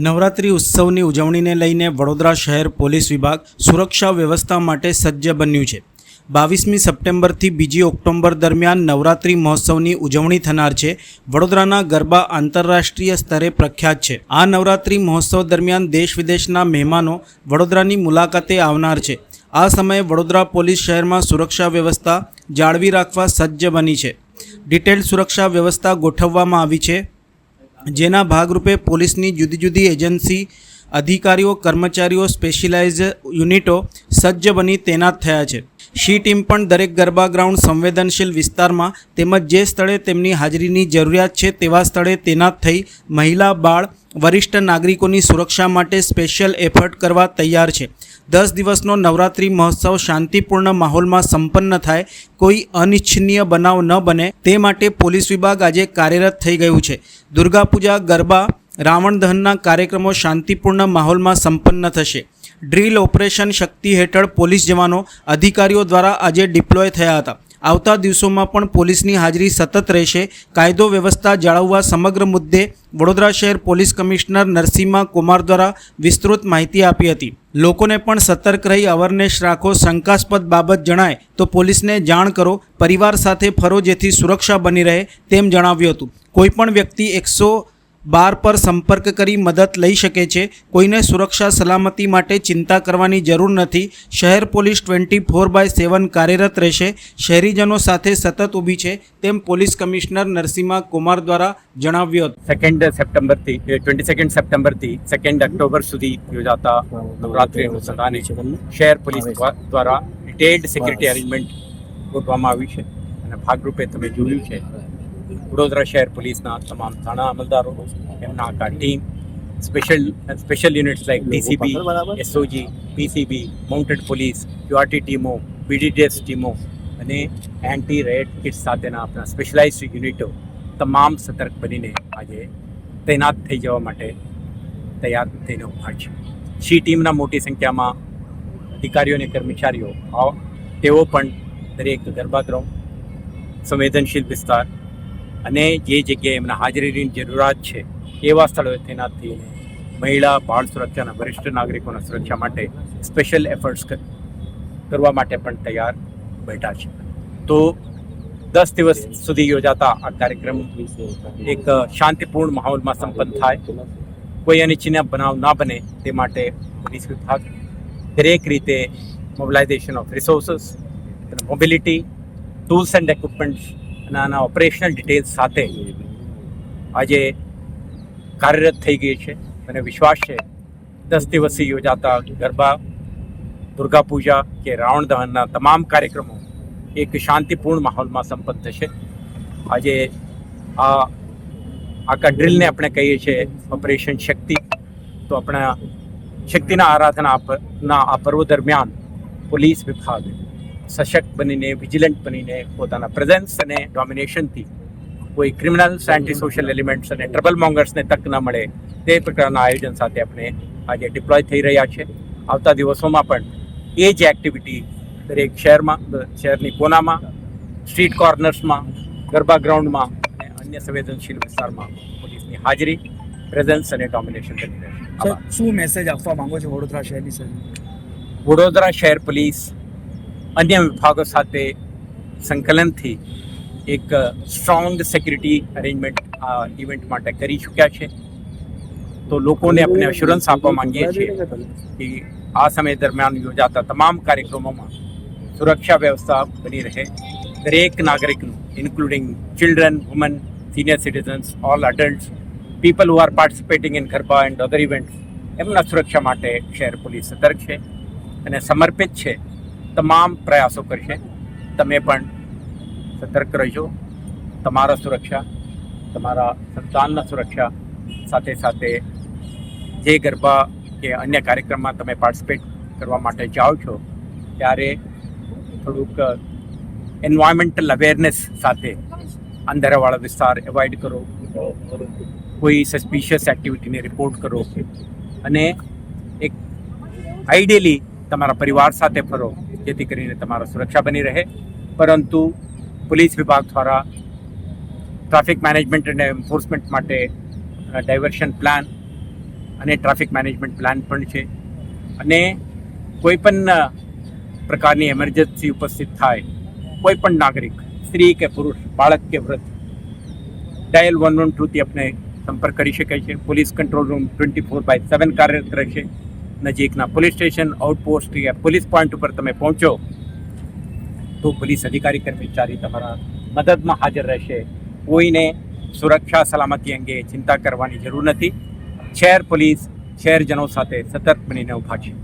નવરાત્રિ ઉત્સવની ઉજવણીને લઈને વડોદરા શહેર પોલીસ વિભાગ સુરક્ષા વ્યવસ્થા માટે સજ્જ બન્યું છે. બાવીસમી સપ્ટેમ્બરથી બીજી ઓક્ટોબર દરમિયાન નવરાત્રિ મહોત્સવની ઉજવણી થનાર છે. વડોદરાના ગરબા આંતરરાષ્ટ્રીય સ્તરે પ્રખ્યાત છે. આ નવરાત્રિ મહોત્સવ દરમિયાન દેશ વિદેશના મહેમાનો વડોદરાની મુલાકાતે આવનાર છે. આ સમયે વડોદરા પોલીસ શહેરમાં સુરક્ષા વ્યવસ્થા જાળવી રાખવા સજ્જ બની છે. ડિટેલ સુરક્ષા વ્યવસ્થા ગોઠવવામાં આવી છે. જેના ભાગરૂપે પોલીસની જુદી જુદી એજન્સી, અધિકારીઓ, કર્મચારીઓ, સ્પેશિયલાઇઝ યુનિટો સજ્જ બની તૈનાત થયા છે. શી ટીમ પણ દરેક ગરબા ગ્રાઉન્ડ સંવેદનશીલ વિસ્તારમાં તેમજ જે સ્થળે તેમની હાજરીની જરૂરિયાત છે તેવા સ્થળે તૈનાત થઈ મહિલા, બાળ, વરિષ્ઠ નાગરિકોની સુરક્ષા માટે સ્પેશિયલ એફર્ટ કરવા તૈયાર છે. દસ દિવસનો નવરાત્રિ મહોત્સવ શાંતિપૂર્ણ માહોલમાં સંપન્ન થાય, કોઈ અનિચ્છનીય બનાવ ન બને, તે માટે પોલીસ વિભાગ આજે કાર્યરત થઈ ગયું છે. દુર્ગાપૂજા, ગરબા, રાવણ દહનના કાર્યક્રમો શાંતિપૂર્ણ માહોલમાં સંપન્ન થશે. ડ્રીલ ઓપરેશન શક્તિ હેઠળ પોલીસ જવાનો અધિકારીઓ દ્વારા આજે ડિપ્લોય થયા હતા. આવતા દિવસોમાં પણ પોલીસની હાજરી સતત રહેશે. કાયદો વ્યવસ્થા જાળવવા સમગ્ર મુદ્દે વડોદરા શહેર પોલીસ કમિશનર નરસિંહા કુમાર દ્વારા વિસ્તૃત માહિતી આપી હતી. લોકોને પણ સતર્ક રહી, અવરનેસ રાખો, શંકાસ્પદ બાબત જણાય તો પોલીસને જાણ કરો. પરિવાર સાથે ફરો જેથી સુરક્ષા બની રહે તેમ જણાવ્યું હતું. કોઈપણ વ્યક્તિ એકસો બાર પર સંપર્ક કરી મદદ લઈ શકે છે. કોઈને સુરક્ષા સલામતી માટે ચિંતા કરવાની જરૂર નથી. શહેર police twenty four by seven કાર્યરત રહેશે. શહેરીજનો સાથે સતત ઊભી છે તેમ પોલીસ કમિશનર નરસિંહા કુમાર દ્વારા જણાવ્યું હતું. સેકન્ડ સપ્ટેમ્બરથી ટ્વેન્ટી સેકન્ડ સપ્ટેમ્બરથી સેકન્ડ ઓક્ટોબર સુધી યોજાતા નવરાત્રિનું સદાને શહેર પોલીસ દ્વારા ડિટેલ્ડ સિક્યુરિટી અરેન્જમેન્ટ ગોઠવવામાં આવ્યું છે. અને ભાગરૂપે તમે જોયું છે. વડોદરા શહેર પોલીસના તમામ થાણા અમલદારો એમના આખા team special special units like DCB SOG PCB mounted police QRT ટીમો બીડીડીએસ ટીમો અને એન્ટી રેડ કિટ્સ સાથેના આપણા સ્પેશિયલાઇઝ્ડ યુનિટો તમામ સતર્ક બનીને આજે તૈનાત થઈ જવા માટે તૈયાર થઈને ઊભા છે. સી ટીમના મોટી સંખ્યામાં અધિકારીઓ અને કર્મચારીઓ આવ તેઓ પણ દરેક ગરબા ગ્રાઉન્ડ સંવેદનશીલ વિસ્તાર અને જે જગ્યાએ એમના હાજરીની જરૂરિયાત છે, એવા સ્થળોએ તૈનાત થઈને મહિલા બાળ સુરક્ષા અને વરિષ્ઠ નાગરિકોના સુરક્ષા માટે સ્પેશિયલ એફર્ટ્સ કરવા માટે પણ તૈયાર બેઠા છે. તો દસ દિવસ સુધી યોજાતા આ કાર્યક્રમ એક શાંતિપૂર્ણ માહોલમાં સંપન્ન થાય. કોઈ અનિચ્છનીય બનાવ ના બને તે માટે પોલીસ વિભાગ દરેક રીતે mobilisation of resources mobility tools and equipments અને આના ઓપરેશનલ ડિટેલ્સ સાથે આજે કાર્યરત થઈ ગઈ છે. મને વિશ્વાસ છે, દસ દિવસથી યોજાતા ગરબા, દુર્ગા પૂજા કે રાવણ દહનના તમામ કાર્યક્રમો એક શાંતિપૂર્ણ માહોલમાં સંપન્ન થશે. આજે આ આખા ડ્રિલને આપણે કહીએ છીએ ઓપરેશન શક્તિ. તો આપણા શક્તિના આરાધના ના આ પર્વ દરમિયાન પોલીસ વિભાગ સશક્ત બનીને વિજિલન્ટ બનીને પોતાના પ્રેઝન્સ અને ડોમિનેશનથી કોઈ ક્રિમિનલ્સ એન્ટી સોશિયલ એલિમેન્ટ્સ અને ટ્રબલ મોંગર્સને તક ન મળે તે પ્રકારના આયોજન સાથે આપણે આજે ડિપ્લોય થઈ રહ્યા છે. આવતા દિવસોમાં પણ એ જ એક્ટિવિટી દરેક શહેરમાં શહેરની કોનામાં સ્ટ્રીટ કોર્નર્સમાં ગરબા ગ્રાઉન્ડમાં અને અન્ય સંવેદનશીલ વિસ્તારમાં પોલીસની હાજરી પ્રેઝન્સ અને ડોમિનેશન બની રહેશે શું મેસેજ આપવા માંગો છો વડોદરા શહેરની સર? વડોદરા શહેર પોલીસ અન્ય વિભાગો સાથે સંકલનથી એક સ્ટ્રોંગ સિક્યુરિટી અરેન્જમેન્ટ આ ઇવેન્ટ માટે કરી ચૂક્યા છે. તો લોકોને આપણે અશ્યોરન્સ આપવા માંગીએ છીએ કે આ સમય દરમિયાન યોજાતા તમામ કાર્યક્રમોમાં સુરક્ષા વ્યવસ્થા બની રહે. દરેક નાગરિકનું including children woman senior citizens all adults people who are participating in garba and other events એમના સુરક્ષા માટે શહેર પોલીસ સતર્ક છે અને સમર્પિત છે. તમામ પ્રયાસો કરશે. તમે પણ સતર્ક રહેજો. તમારા સુરક્ષા, તમારા સંતાનના સુરક્ષા, સાથે સાથે જે ગરબા કે અન્ય કાર્યક્રમમાં તમે પાર્ટિસિપેટ કરવા માટે જાઓ છો, ત્યારે થોડુંક એન્વાયરમેન્ટલ અવેરનેસ સાથે અંધારાવાળા વિસ્તાર એવોઇડ કરો. કોઈ સસ્પિશિયસ એક્ટિવિટીને રિપોર્ટ કરો. અને એક આઈડિયલી તમારા પરિવાર સાથે ફરો. જેથી કરીને તમારા સુરક્ષા બની રહે. પરંતુ પોલીસ વિભાગ દ્વારા ટ્રાફિક મેનેજમેન્ટ અને એન્ફોર્સમેન્ટ માટે ડાયવર્શન પ્લાન અને ટ્રાફિક મેનેજમેન્ટ પ્લાન પણ છે. અને કોઈ પણ પ્રકારની એમરજન્સી ઉપસ્થિત થાય, કોઈ પણ નાગરિક, સ્ત્રી કે પુરુષ, બાળક કે વૃદ્ધ ડાયલ વન વન ટુથી આપણે સંપર્ક કરી શકે છે. Police control room twenty four by seven કાર્યરત રહેશે. નજીકના પોલીસ સ્ટેશન આઉટપોસ્ટ કે પોલીસ પોઈન્ટ ઉપર તમે પહોંચો, તો પોલીસ અધિકારી કર્મચારી તમારા મદદમાં હાજર રહેશે. કોઈને સુરક્ષા સલામતી અંગે ચિંતા કરવાની જરૂર નથી. શહેર પોલીસ શહેરજનો સાથે સતર્ક બનીને ઊભા છે.